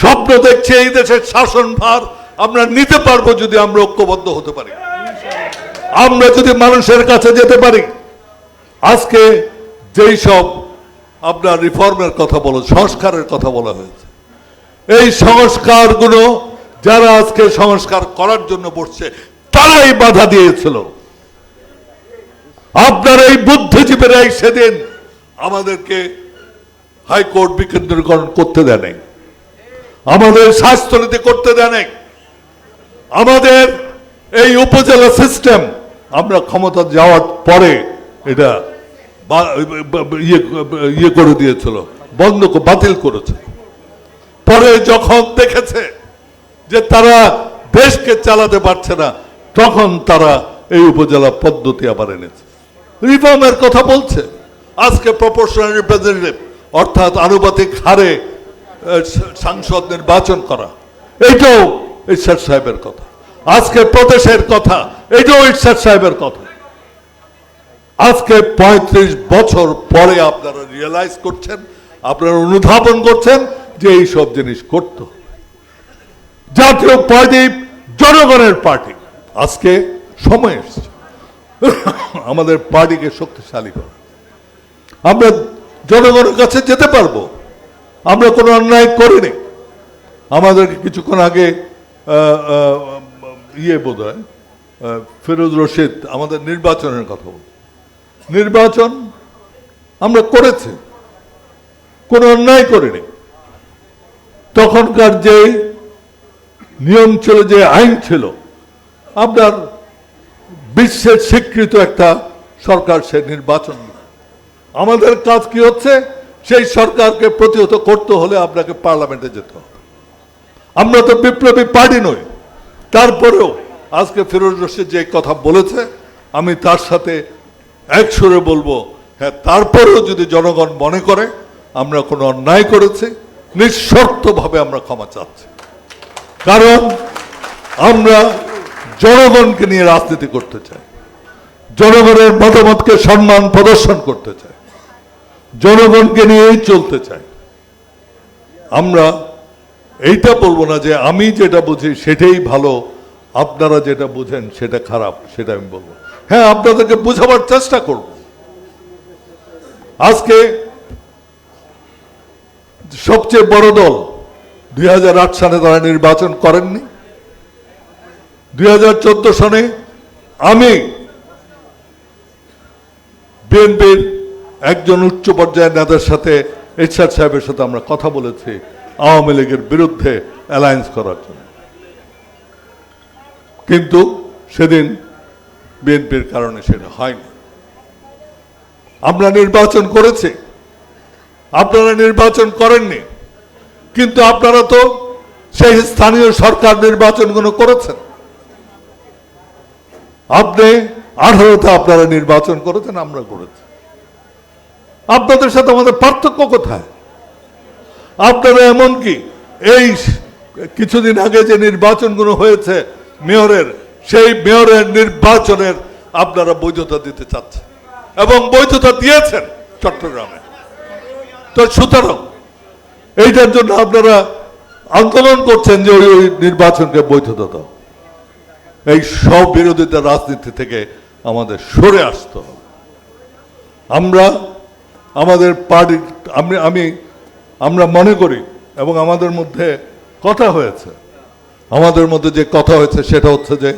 স্বপ্ন দেখছে এই দেশের শাসনভার আমরা নিতে পারব যদি আমরা ঐক্যবদ্ধ হতে পারি। আমরা যদি মানুষের কাছে যেতে পারি। আজকে যেই সব আপনার রিফর্মের কথা বলো, সংস্কারের কথা বলা হয়েছে। এই সংস্কারগুলো যারা আজকে সংস্কার করার জন্য বসছে, তারাই বাধা দিয়েছিল। আপনার এই বুদ্ধিজীবীরাই সেদিন আমাদেরকে হাইকোর্ট বিকেন্দ্রীকরণ করতে দেয়। আমাদের স্বাস্থ্যনীতি করতে দেয় আমাদের এই উপজেলা সিস্টেম আমরা ক্ষমতা যাওয়ার পরে এটা ইয়ে ইয়ে করে দিয়েছিল, বন্ধ বাতিল করেছে। পরে যখন দেখেছে যে তারা দেশকে চালাতে পারছে না, তখন তারা এই উপজেলা পদ্ধতি আবার এনেছে। রিফর্মের কথা বলছে। আজকে প্রপোর্শনাল রিপ্রেজেন্টেটিভ অর্থাৎ আনুপাতিক হারে সাংসদ নির্বাচন করা। এইটাও ঈশ্বর সাহেবের কথা। আজকে প্রদেশের কথা এটাও ঈশ্বর সাহেবের কথা। আজকে ৩৫ বছর পরে আপনারা রিয়েলাইজ করছেন, আপনারা অনুধাবন করছেন যে এই সব জিনিস করতে। জাতীয় পার্টি জনগণের পার্টি। আজকে সময় এসছে। আমাদের পার্টিকে শক্তিশালী করা। আমরা জনগণের কাছে যেতে পারব। আমরা কোনো অন্যায় করিনি। আমাদেরকে কিছুক্ষণ আগে ইয়ে বোধ হয় ফিরোজ রশিদ আমাদের নির্বাচনের কথা বলছে। নির্বাচন আমরা করেছি, কোনো অন্যায় করিনি। তখনকার যে নিয়ম ছিল, যে আইন ছিল, আপনার বিশ্বের স্বীকৃত একটা সরকার সে নির্বাচন। আমাদের কাজ কি হচ্ছে? সেই সরকারকে প্রতিহত করতে হলে আপনাকে পার্লামেন্টে যেতে হবে। আমরা তো বিপ্লবী পার্টি নই। তারপরেও আজকে ফিরোজ রশিদ যে কথা বলেছে, আমি তার সাথে এক সুরে বলব হ্যাঁ তারপরেও যদি জনগণ মনে করে, আমরা কোনো অন্যায় করেছি, নিঃশর্তভাবে আমরা ক্ষমা চাচ্ছি। কারণ আমরা জনগণকে নিয়ে রাজনীতি করতে চাই। জনগণের মতামতকে সম্মান প্রদর্শন করতে চাই। জনগণকে নিয়েই চলতে চাই। আমরা এইটা বলব না যে আমি যেটা বুঝি সেটাই ভালো, আপনারা যেটা বুঝেন সেটা খারাপ, সেটা আমি বলব। হ্যাঁ আপনাদেরকে বোঝাবার চেষ্টা করব। আজকে সবচেয়ে বড় দল দুই হাজার আট সালে তারা নির্বাচন করেননি। দুই হাজার চোদ্দ সনে আমি বিএনপির একজন উচ্চ পর্যায়ের নেতার সাথে এরশাদ সাহেবের সাথে আমরা কথা বলেছি আওয়ামী লীগের বিরুদ্ধে অ্যালায়েন্স করার জন্য। কিন্তু সেদিন বিএনপির কারণে সেটা হয়নি। আমরা নির্বাচন করেছি। আপনারা নির্বাচন করেননি। কিন্তু আপনারা তো সেই স্থানীয় সরকার নির্বাচনগুলো করেছেন। আপনি আঠারোতে আপনারা নির্বাচন করেছেন, আমরা করেছি। আপনাদের সাথে আমাদের পার্থক্য কোথায়? আপনারা এমনকি এই কিছুদিন আগে যে নির্বাচনগুলো হয়েছে মেয়রের, সেই মেয়রের নির্বাচনের আপনারা বৈধতা দিতে চাচ্ছেন এবং বৈধতা দিয়েছেন চট্টগ্রামে। তো সুতরাং এইটার জন্য আপনারা আন্দোলন করছেন যে ওই ওই নির্বাচনকে বৈধতা দাও। এই সব বিরোধিতা রাজনীতি থেকে আমাদের সরে আসতে হবে। আমরা আমাদের পার্টি, আমি আমি, আমরা মনে করি এবং আমাদের মধ্যে কথা হয়েছে। আমাদের মধ্যে যে কথা হয়েছে সেটা হচ্ছে যে